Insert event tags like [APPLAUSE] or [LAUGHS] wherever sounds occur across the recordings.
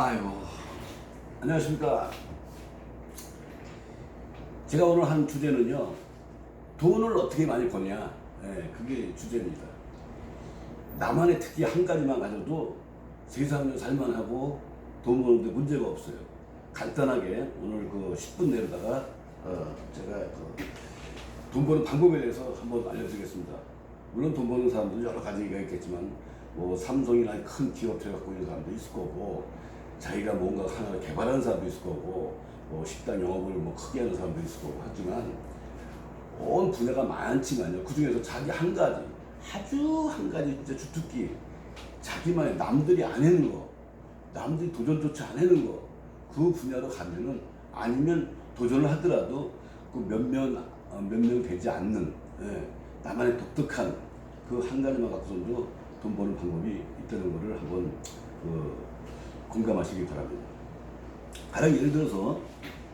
아이고. 안녕하십니까. 제가 오늘 한 주제는요 돈을 어떻게 많이 버냐. 예, 그게 주제입니다. 나만의 특기 한 가지만 가져도 세상을 살만하고 돈 버는데 문제가 없어요. 간단하게 오늘 그 10분 내로다가 어, 제가 그 돈 버는 방법에 대해서 한번 알려드리겠습니다. 물론 돈 버는 사람들은 여러 가지가 있겠지만 뭐 삼성이나 큰 기업체 갖고 있는 사람도 있을 거고 자기가 뭔가 하나 개발하는 사람도 있을 거고 뭐 식당 영업을 뭐 크게 하는 사람도 있을 거고 하지만 온 분야가 많지만요. 그 중에서 자기 한 가지 아주 한 가지 진짜 주특기. 자기만의 남들이 안 해는 거 남들이 도전조차 안 해는 거 그 분야로 가면은 아니면 도전을 하더라도 그 몇몇 어, 몇명 되지 않는 예, 나만의 독특한 그 한 가지만 갖고서도 돈 버는 방법이 있다는 거를 한번 그 공감하시기 바랍니다. 가령 예를 들어서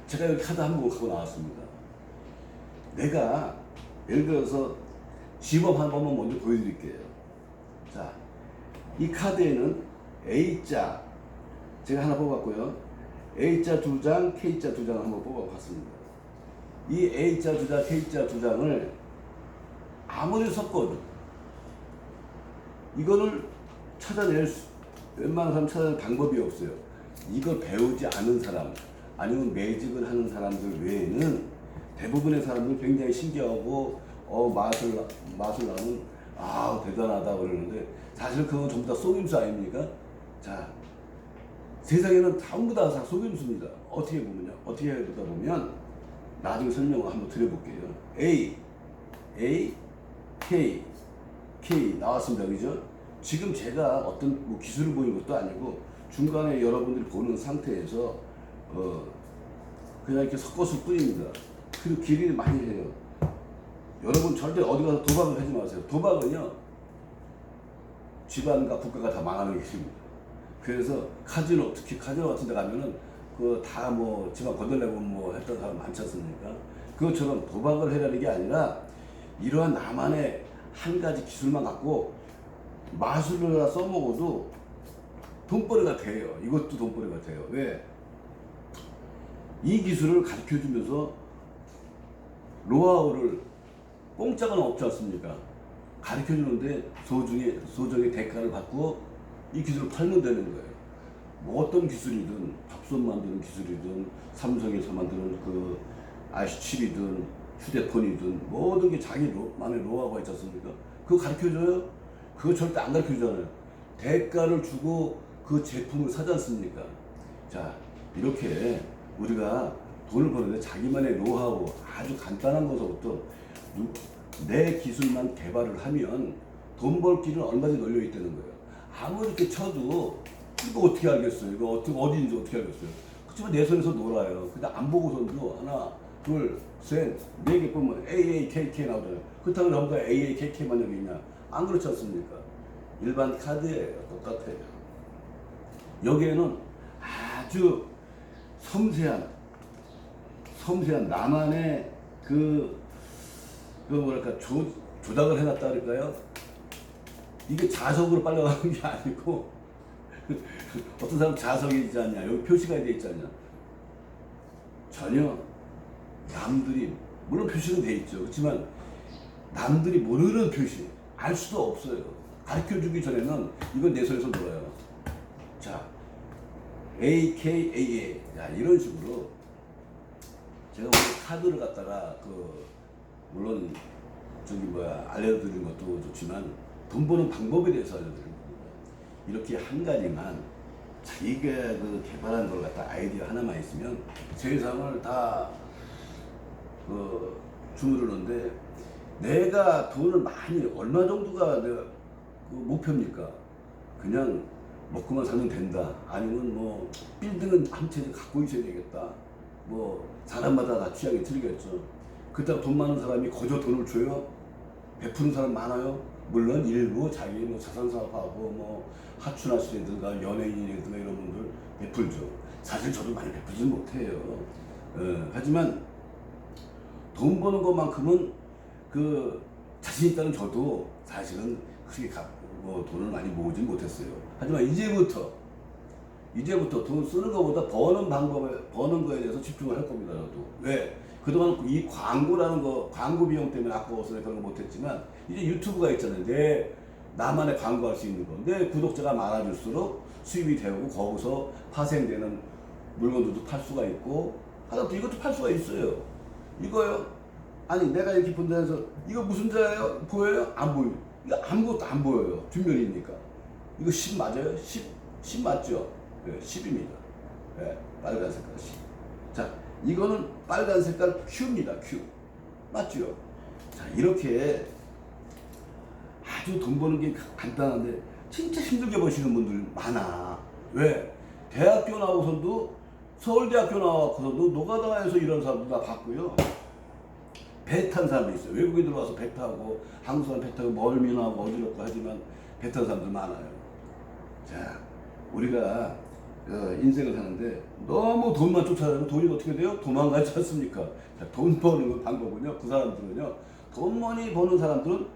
제가 여기 카드 한번 갖고 나왔습니다. 내가 예를 들어서 시범 한 번만 먼저 보여드릴게요. 자, 이 카드에는 A자 제가 하나 뽑았고요. A자 두 장, K자 두 장 한번 뽑아봤습니다. 이 A자 두 장, K자 두 장을 아무리 섞어도 이거를 찾아낼 수, 웬만한 사람 찾아낼 방법이 없어요. 이걸 배우지 않은 사람, 아니면 매직을 하는 사람들 외에는 대부분의 사람들 굉장히 신기하고 어 맛을 맛을 나는 아 대단하다 그러는데 사실 그건 전부 다 속임수 아닙니까? 자 세상에는 전부 다 속임수입니다. 어떻게 보면요. 어떻게 보다 보면 나중에 설명을 한번 드려볼게요. A, A, K, K 나왔습니다. 그죠? 지금 제가 어떤 뭐 기술을 보인 것도 아니고 중간에 여러분들이 보는 상태에서 어 그냥 이렇게 섞었을 뿐입니다. 그리고 길이 많이 해요. 여러분 절대 어디 가서 도박을 하지 마세요. 도박은요 집안과 국가가 다 망하는 길입니다. 그래서 카지노 특히 카지노 같은 데 가면은 그 다 뭐 집안 건들려고 뭐 했던 사람 많지 않습니까? 그것처럼 도박을 해라는 게 아니라 이러한 나만의 한 가지 기술만 갖고 마술을 하나 써먹어도 돈벌이가 돼요. 이것도 돈벌이가 돼요. 왜? 이 기술을 가르쳐 주면서 노하우를 공짜가 없지 않습니까? 가르쳐 주는데 소중에 소정의 대가를 받고 이 기술을 팔면 되는 거예요. 뭐 어떤 기술이든 밥솥 만드는 기술이든 삼성에서 만드는 그 IC7이든 휴대폰이든 모든 게 자기 만의 노하우가 있지 않습니까? 그거 가르쳐 줘요? 그거 절대 안 가르쳐 주잖아요. 대가를 주고 그 제품을 사지 않습니까? 자, 이렇게 우리가 돈을 버는데 자기만의 노하우 아주 간단한 것부터 내 기술만 개발을 하면 돈 벌 길은 얼마든지 널려 있다는 거예요. 아무리 이렇게 쳐도 이거 어떻게 알겠어요? 이거 어떻게 어디인지 어떻게 알겠어요? 그렇지만 내 손에서 놀아요. 근데 안 보고서도 하나, 둘, 셋, 네 개 보면 A, A, K, K 나오잖아요. 그렇다고 전부 다 A, A, K, K만 여기 있냐? 안 그렇지 않습니까? 일반 카드예요. 똑같아요. 여기에는 아주 섬세한, 섬세한 나만의 그, 그 뭐랄까, 조, 조작을 해놨다 그럴까요? 이게 자석으로 빨려가는 게 아니고, [LAUGHS] 어떤 사람 자석이 있지 않냐, 여기 표시가 돼 있지 않냐. 전혀 남들이, 물론 표시는 돼 있죠. 그렇지만 남들이 모르는 표시, 알 수도 없어요. 가르쳐 주기 전에는 이건 내 손에서 놀아요. 자, AKAA. 자, 이런 식으로 제가 오늘 카드를 갖다가 그, 물론 저기 뭐야, 알려드리는 것도 좋지만 돈 버는 방법에 대해서 알려드리는 겁니다. 이렇게 한 가지만 자기가 그 개발한 걸 갖다 아이디어 하나만 있으면 세상을 다 그 주무르는데 내가 돈을 많이 얼마 정도가 내가 그 목표입니까? 그냥 먹고만 살면 된다. 아니면 뭐 빌딩은 한채 갖고 있어야 되겠다. 뭐 사람마다 다 취향이 틀리겠죠. 그렇다고 돈 많은 사람이 거저 돈을 줘요? 베푸는 사람 많아요? 물론 일부 자기 뭐 자산 사업하고 뭐 하춘하시라든가 연예인이라든가 이런 분들 베풀죠. 사실 저도 많이 베풀지 못해요. 어, 하지만 돈 버는 것만큼은 그 자신 있다는 저도 사실은 크게 가, 뭐 돈을 많이 모으진 못했어요. 하지만 이제부터 이제부터 돈 쓰는 것보다 버는 방법에 버는 거에 대해서 집중을 할 겁니다. 저도 왜 그동안 이 광고라는 거 광고 비용 때문에 아까워서 그런 거 못했지만 이제 유튜브가 있잖아요. 내 나만의 광고할 수 있는 거. 내 구독자가 많아질수록 수입이 되고 거기서 파생되는 물건들도 팔 수가 있고 하다 또 이것도 팔 수가 있어요. 이거요. 아니 내가 이렇게 본다면서 이거 무슨 자예요? 보여요? 안 보여. 이거 아무것도 안 보여요. 뒷면이니까. 이거 10 맞아요? 10? 10 맞죠? 네, 10입니다. 네, 빨간 색깔 10. 자, 이거는 빨간 색깔 Q입니다. Q. 맞죠? 자, 이렇게 아주 돈 버는 게 간단한데 진짜 힘들게 버시는 분들 많아. 왜? 대학교 나오고서도 서울대학교 나와서도 노가다에서 일하는 사람도 다 봤고요. 배 탄 사람도 있어요. 외국인 들어와서 배 타고 한국 사람 배 타고 멀미나고 어지럽고 하지만 배 탄 사람들 많아요. 자, 우리가 어, 인생을 사는데 너무 돈만 쫓아다니면 돈이 어떻게 돼요? 도망가지 않습니까? 자, 돈 버는 방법은요. 그 사람들은요. 돈 많이 버는 사람들은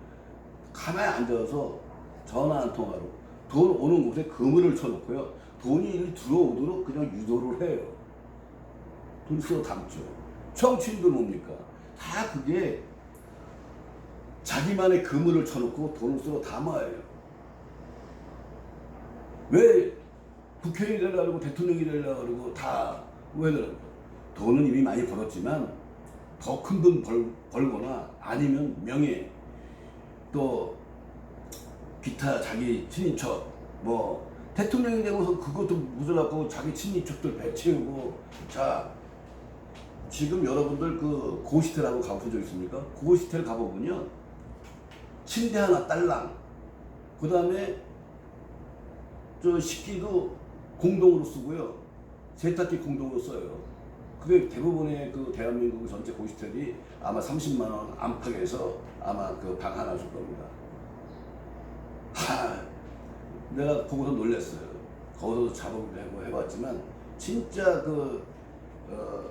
가만히 앉아서 전화 한 통화로 돈 오는 곳에 그물을 쳐놓고요. 돈이 들어오도록 그냥 유도를 해요. 돈써 담죠. 청취인들 뭡니까? 다 그게 자기만의 그물을 쳐놓고 돈을 쓰러 담아요. 왜 국회의원이 되려고 대통령이 되려고 그러고 다왜 그러고 돈은 이미 많이 벌었지만 더 큰 돈 벌거나 아니면 명예 또 기타 자기 친인척 뭐 대통령이 되고서 그것도 무전하고 자기 친인척들 배 채우고 자 지금 여러분들 그 고시텔하고 가보신 적 있습니까? 고시텔 가보면요 침대 하나 딸랑 그 다음에 저 식기도 공동으로 쓰고요 세탁기 공동으로 써요 그게 대부분의 그 대한민국 전체 고시텔이 아마 30만 원 안팎에서 아마 그 방 하나 줄 겁니다. 하, 내가 거기서 놀랐어요. 거기서 작업을 해보- 해봤지만 진짜 그 어,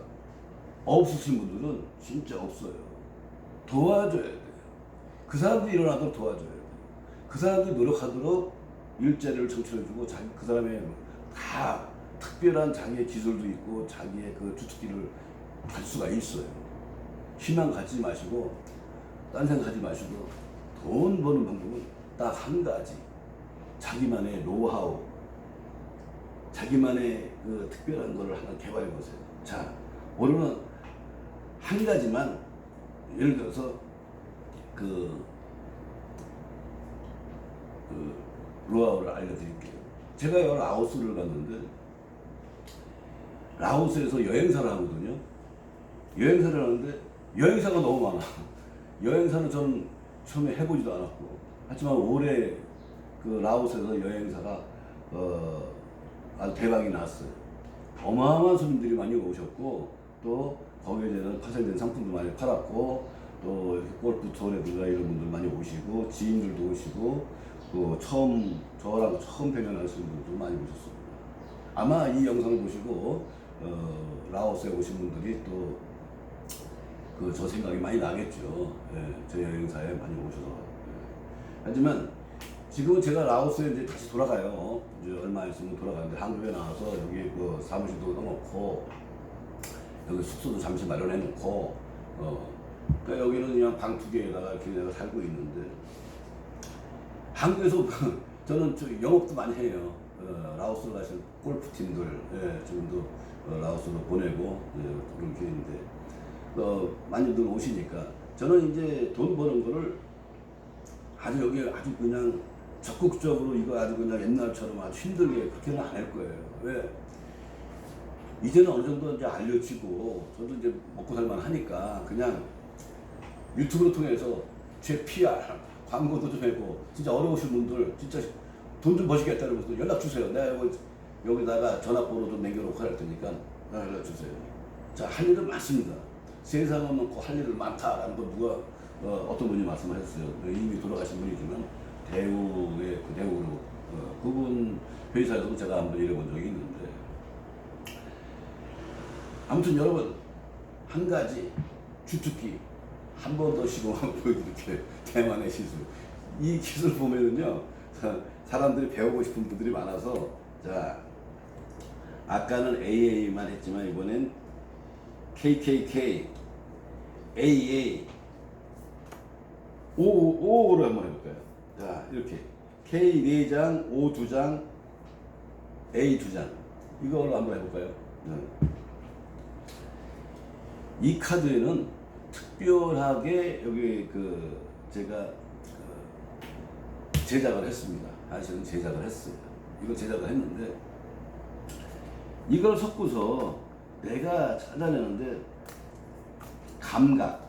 없으신 분들은 진짜 없어요. 도와줘야 돼요. 그 사람들이 일어나도록 도와줘야 돼요. 그 사람들이 노력하도록 일자리를 창출해주고 자기 그 사람의 다 특별한 자기의 기술도 있고 자기의 그 주특기를 갈 수가 있어요. 희망 갖지 마시고 딴 생각하지 마시고 돈 버는 방법은 딱 한 가지. 자기만의 노하우, 자기만의 그 특별한 거를 하나 개발해 보세요. 자, 오늘은 한 가지만 예를 들어서 그, 그 노하우를 알려드릴게요. 제가 여러 라오스를 갔는데 라오스에서 여행사를 하거든요. 여행사를 하는데 여행사가 너무 많아. [LAUGHS] 여행사는 저는 처음에 해보지도 않았고 하지만 올해 그 라오스에서 여행사가 어 아주 대박이 났어요. 어마어마한 손님들이 많이 오셨고 또 거기에 대한 파생된 상품도 많이 팔았고 또 골프 투어라든가 이런 분들 많이 오시고 지인들도 오시고 또 처음 저랑 처음 대면하시는 분들도 많이 오셨습니다. 아마 이 영상을 보시고 어, 라오스에 오신 분들이 또 그 저 생각이 많이 나겠죠. 예, 저 여행사에 많이 오셔서. 예. 하지만 지금은 제가 라오스에 이제 다시 돌아가요. 이제 얼마 있으면 돌아가는데 한국에 나와서 여기 그 사무실도 넣어놓고 여기 숙소도 잠시 마련해 놓고 어 그러니까 여기는 그냥 방 두 개에다가 이렇게 내가 살고 있는데 한국에서 [LAUGHS] 저는 저 영업도 많이 해요. 어, 라오스 가신 골프 팀들 예, 지금도 어, 라오스로 보내고 예, 그렇게 있는데 어, 많이들 오시니까 저는 이제 돈 버는 거를 아주 여기 아주 그냥 적극적으로 이거 아주 그냥 옛날처럼 아주 힘들게 그렇게는 안 할 거예요. 왜? 이제는 어느 정도 이제 알려지고 저도 이제 먹고 살만 하니까 그냥 유튜브를 통해서 제 PR 광고도 좀 해고 진짜 어려우신 분들 진짜 돈 좀 버시겠다는 분들 연락 주세요. 내가 여기, 여기다가 전화번호 좀 남겨놓고 할 테니까 연락 주세요. 자, 할 일은 많습니다. 세상은 많고 할 일은 많다라는 거 누가 어, 어떤 분이 말씀하셨어요. 이미 돌아가신 분이지만 대우의 그 대우로 어, 그분 회사에서도 제가 한번 일해본 적이 있는데 아무튼 여러분 한 가지 주특기 한 번더 시공하고 보여드릴게요. [LAUGHS] 대만의 시술. 이 기술 보면은요 사- 사람들이 배우고 싶은 분들이 많아서 자 아까는 AA만 했지만 이번엔 KKK, AA, O, O로 한번 해볼까요? 자, 이렇게. K 4장, O 2장, A 2장. 이걸로 한번 해볼까요? 네. 이 카드에는 특별하게 여기 그 제가 그 제작을 했습니다. 사실은 제작을 했어요. 이거 제작을 했는데 이걸 섞고서 내가 찾아내는데 감각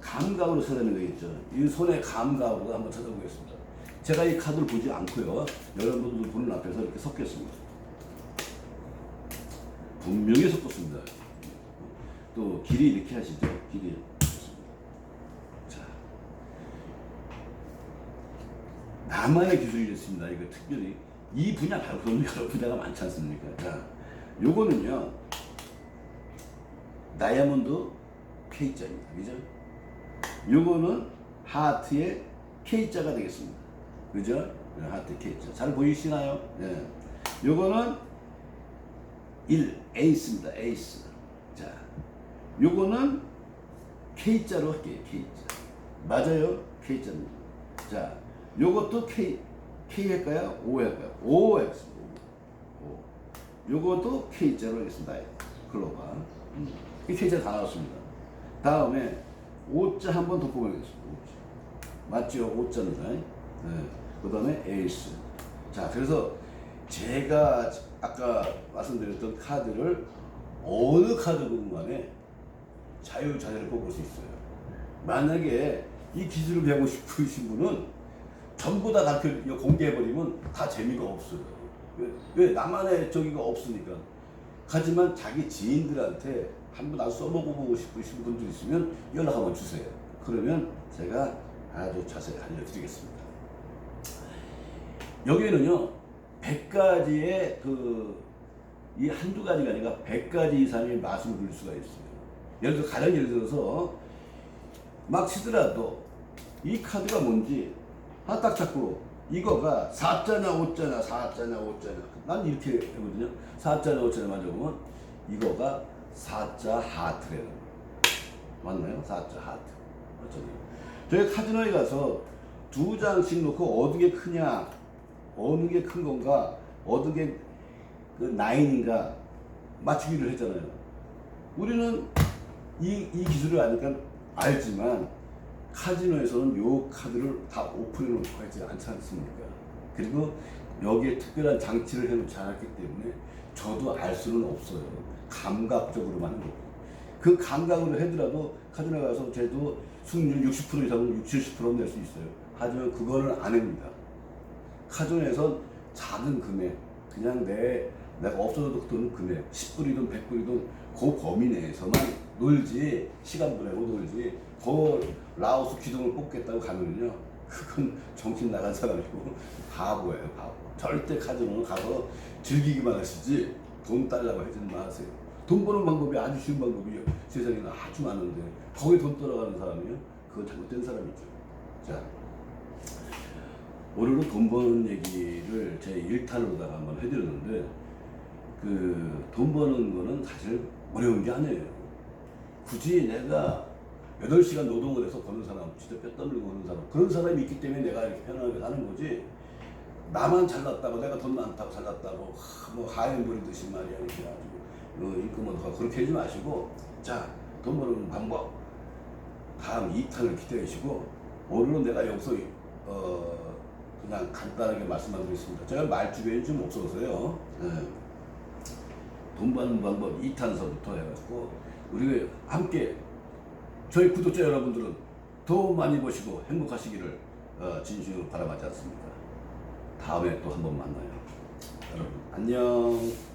감각으로 찾아내는 거 있죠. 이 손의 감각으로 한번 찾아보겠습니다. 제가 이 카드를 보지 않고요. 여러분들 보는 앞에서 이렇게 섞겠습니다. 분명히 섞었습니다. 또 길이 이렇게 하시죠. 길이. 자. 나만의 기술이 있습니다. 이거 특별히. 이 분야 말고 여러 [LAUGHS] 분야가 많지 않습니까? 자, 요거는요. 다이아몬드 K자입니다. 그죠? 요거는 하트의 K자가 되겠습니다. 그죠? 네, 하트 K자. 잘 보이시나요? 네. 요거는 1, 에이스입니다. 에이스. 자, 요거는 K자로 할게요. K자. 맞아요? K자입니다. 자, 요것도 K, K 할까요? O 하겠습니다. 요것도 K자로 하겠습니다. 글로바. 음. 이 K자 다 나왔습니다. 다음에 O자 한번더 뽑아야겠습니다. O자. 맞죠? O자입니다. 네. 그 다음에 에이스. 자, 그래서 제가 아까 말씀드렸던 카드를 어느 카드든 간에 자유자재를 뽑을 수 있어요. 만약에 이 기술을 배우고 싶으신 분은 전부 다 이거 공개해버리면 다 재미가 없어요. 왜, 왜? 나만의 저기가 없으니까. 하지만 자기 지인들한테 한번 나도 써보고 싶으신 분들 있으면 연락 한번 주세요. 그러면 제가 아주 자세히 알려드리겠습니다. 여기에는요, 100가지의 그, 이 한두 가지가 아니라 100가지 이상의 마술을 부릴 수가 있어요. 예를 들어, 가령 예를 들어서, 막 치더라도, 이 카드가 뭔지, 하나 딱 잡고, 이거가 4자냐, 5자냐, 4자냐, 5자냐. 난 이렇게 하거든요. 4자냐, 5자냐 맞아보면, 이거가 4자 하트래요. 맞나요? 4자 하트. 어쩌요 저희 카지노에 가서 두 장씩 놓고 어느 게 크냐, 어느 게 큰 건가, 어느 게그 나인인가 맞추기를 했잖아요. 우리는 이, 이 기술을 아니까 알지만 카지노에서는 요 카드를 다 오픈해 놓고 하지 않지 않습니까? 그리고 여기에 특별한 장치를 해놓지 않았기 때문에 저도 알 수는 없어요. 감각적으로만 하는 거고. 그 감각으로 해더라도 카지노 가서 제도 승률 60% 이상은 60, 70%는 낼수 있어요. 하지만 그거는 안 합니다. 카지노에선 작은 금액, 그냥 내, 내가 없어도 드는 금액, 10불이든 100불이든 그 범위 내에서만 놀지, 시간 보내고 놀지, 그 라오스 기둥을 뽑겠다고 가면은요, 그건 정신 나간 사람이고 바보예요, 바보. 절대 카지노는 가서 즐기기만 하시지 돈 달라고 하지는 마세요. 돈 버는 방법이 아주 쉬운 방법이 세상에는 아주 많은데 거기에 돈 떨어가는 사람이요? 그건 잘못된 사람이죠. 자, 오늘은 돈 버는 얘기를 제 1탄으로다가 한번 해드렸는데 그 돈 버는 거는 사실 어려운 게 아니에요. 굳이 내가 8시간 노동을 해서 버는 사람, 진짜 뼈 떠물고 버는 사람 그런 사람이 있기 때문에 내가 이렇게 편하게 사는 거지 나만 잘났다고 내가 돈 많다고 잘났다고 하, 뭐 하행 부리듯이 말이야 이렇게 가지고 어, 하고 그렇게 하지 마시고 자 돈 버는 방법 다음 2탄을 기대해 주시고 오늘은 내가 여기서 어, 그냥 간단하게 말씀만 드리겠습니다. 제가 말주변이 좀 없어서요. 예. 돈 버는 방법 2탄서부터 해가지고 우리 함께 저희 구독자 여러분들은 더 많이 버시고 행복하시기를 어, 진심으로 바라마지 않습니다. 다음에 또 한번 만나요. 여러분 안녕.